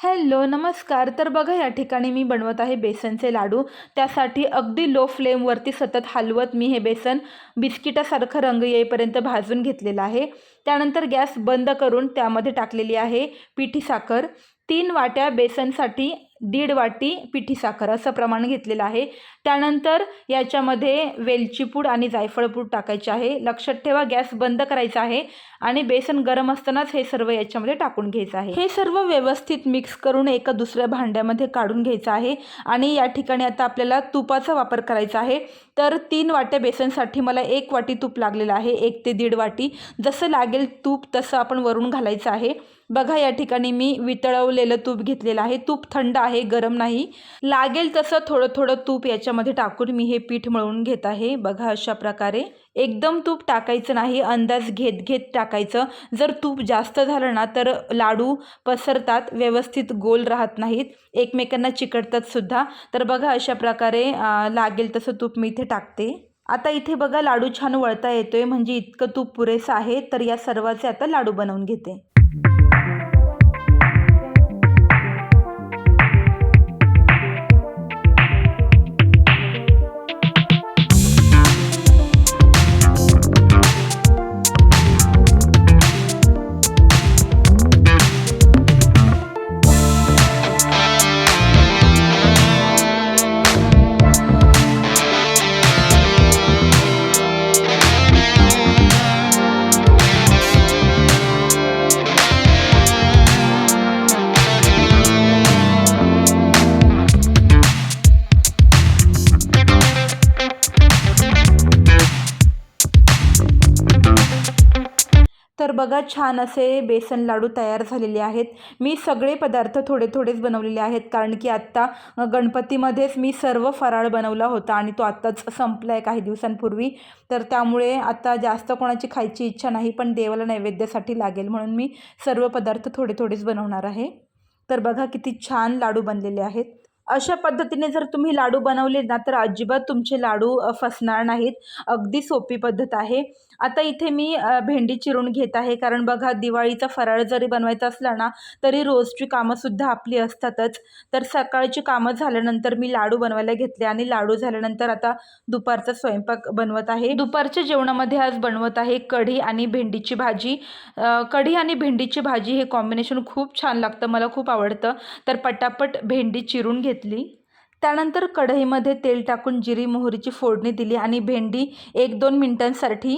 Hello नमस्कार. तर बघा या ठिकाणी मी बनवत आहे बेसनचे लाडू. त्यासाठी अगदी लो फ्लेमवरती सतत हलवत मी हे बेसन बिस्किटासारखं रंग येईपर्यंत भाजून घेतलेलं आहे. त्यानंतर गॅस बंद करून त्यामध्ये टाकलेली आहे पिठी साखर. तीन वाट्या बेसनसाठी दीड वाटी पिठी साखर असं प्रमाण घेतलेलं आहे. त्यानंतर याच्यामध्ये वेलची पूड आणि जायफळ पूड टाकायची आहे. लक्षात ठेवा गॅस बंद करायचा आहे आणि बेसन गरम असतानाच हे सर्व याच्यामध्ये टाकून घ्यायचं आहे. हे सर्व व्यवस्थित मिक्स करून एका दुसऱ्या भांड्यामध्ये काढून घ्यायचं आहे आणि या ठिकाणी आता आपल्याला तुपाचा वापर करायचा आहे. तर तीन वाट्या बेसनसाठी मला एक वाटी तूप लागलेलं आहे एक ते दीड वाटी. जसं लागेल तूप तसं आपण वरून घालायचं आहे. बघा या ठिकाणी मी वितळवलेलं तूप घेतलेलं आहे. तूप थंड आहे गरम नाही. लागेल तसं थोडं थोडं तूप याच्यामध्ये टाकून मी हे पीठ मळून घेत आहे. बघा अशा प्रकारे. एकदम तूप टाकायचं नाही अंदाज घेत घेत टाकायचं. जर तूप जास्त झालं ना तर लाडू पसरतात व्यवस्थित गोल राहत नाहीत. एकमेकांना चिकटतात सुद्धा. तर बघा अशा प्रकारे लागेल तसं तूप मी इथे टाकते. आता इथे बघा लाडू छान वळता येतोय. म्हणजे इतकं तूप पुरेसं आहे. तर या सर्वाचे आता लाडू बनवून घेते. तर बघा छान असे बेसन लाडू तयार झालेले आहेत. मी सगळे पदार्थ थोडे थोडेच बनवलेले आहेत कारण की आत्ता गणपतीमध्येच मी सर्व फराळ बनवला होता आणि तो आत्ताच संपला आहे काही दिवसांपूर्वी. तर त्यामुळे आता जास्त कोणाची खायची इच्छा नाही पण देवाला नैवेद्यासाठी लागेल म्हणून मी सर्व पदार्थ थोडे थोडेच बनवणार आहे. तर बघा किती छान लाडू बनलेले आहेत. अशा पद्धतीने जर तुम्ही लाडू बनवले ना तर अजिबात तुमचे लाडू फसणार नाहीत. अगदी सोपी पद्धत आहे. आता इथे मी भेंडी चिरून घेत आहे. कारण बघा दिवाळीचा फराळ जरी बनवायचा असला ना तरी रोजची कामंसुद्धा आपली असतातच. तर सकाळची कामं झाल्यानंतर मी लाडू बनवायला घेतले आणि लाडू झाल्यानंतर आता दुपारचा स्वयंपाक बनवत आहे. दुपारच्या जेवणामध्ये आज बनवत आहे कढी आणि भेंडीची भाजी. कढी आणि भेंडीची भाजी हे कॉम्बिनेशन खूप छान लागतं मला खूप आवडतं. तर पटापट भेंडी चिरून घेत. घेतली त्यानंतर कढईमध्ये तेल टाकून जिरी मोहरीची फोडणी दिली आणि भेंडी एक दोन मिनटांसाठी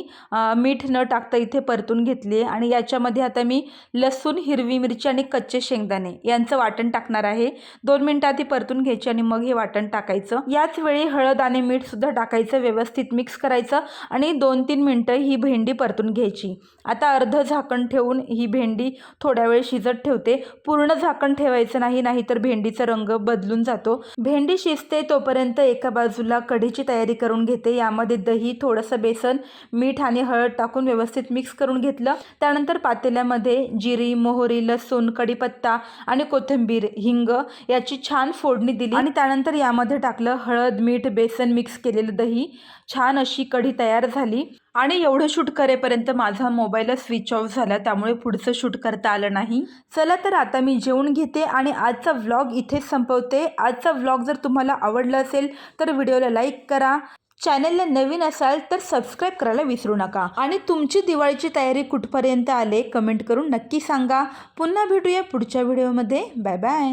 मीठ न टाकता इथे परतून घेतली आहे. आणि याच्यामध्ये आता मी लसूण हिरवी मिरची आणि कच्चे शेंगदाणे यांचं वाटण टाकणार आहे. दोन मिनटं आधी परतून घ्यायची आणि मग हे वाटण टाकायचं. याच वेळी हळद आणि मीठसुद्धा टाकायचं व्यवस्थित मिक्स करायचं आणि दोन तीन मिनटं ही भेंडी परतून घ्यायची. आता अर्ध झाकण ठेवून ही भेंडी थोड्या वेळ शिजत ठेवते. पूर्ण झाकण ठेवायचं नाही नाहीतर भेंडीचा रंग बदलून जातो. भेंडी शिजते तोपर्यंत एका बाजूला कढीची तयारी करून घेते. यामध्ये दही थोडंसं बेसन मीठ आणि हळद टाकून व्यवस्थित मिक्स करून घेतलं. त्यानंतर पातेल्यामध्ये जिरी मोहरी लसूण कढीपत्ता आणि कोथिंबीर हिंग याची छान फोडणी दिली. आणि त्यानंतर यामध्ये टाकलं हळद मीठ बेसन मिक्स केलेलं दही. छान अशी कढी तयार झाली. आणि एवढं शूट करेपर्यंत माझा मोबाईलच स्विच ऑफ झाला त्यामुळे पुढचं शूट करता आलं नाही. चला तर आता मी जेवून घेते आणि आजचा व्लॉग इथेच संपवते. आजचा व्लॉग जर तुम्हाला आवडला असेल तर व्हिडिओला लाईक करा. चॅनलला नवीन असाल तर सबस्क्राईब करायला विसरू नका. आणि तुमची दिवाळीची तयारी कुठपर्यंत आले कमेंट करून नक्की सांगा. पुन्हा भेटूया पुढच्या व्हिडिओमध्ये बाय बाय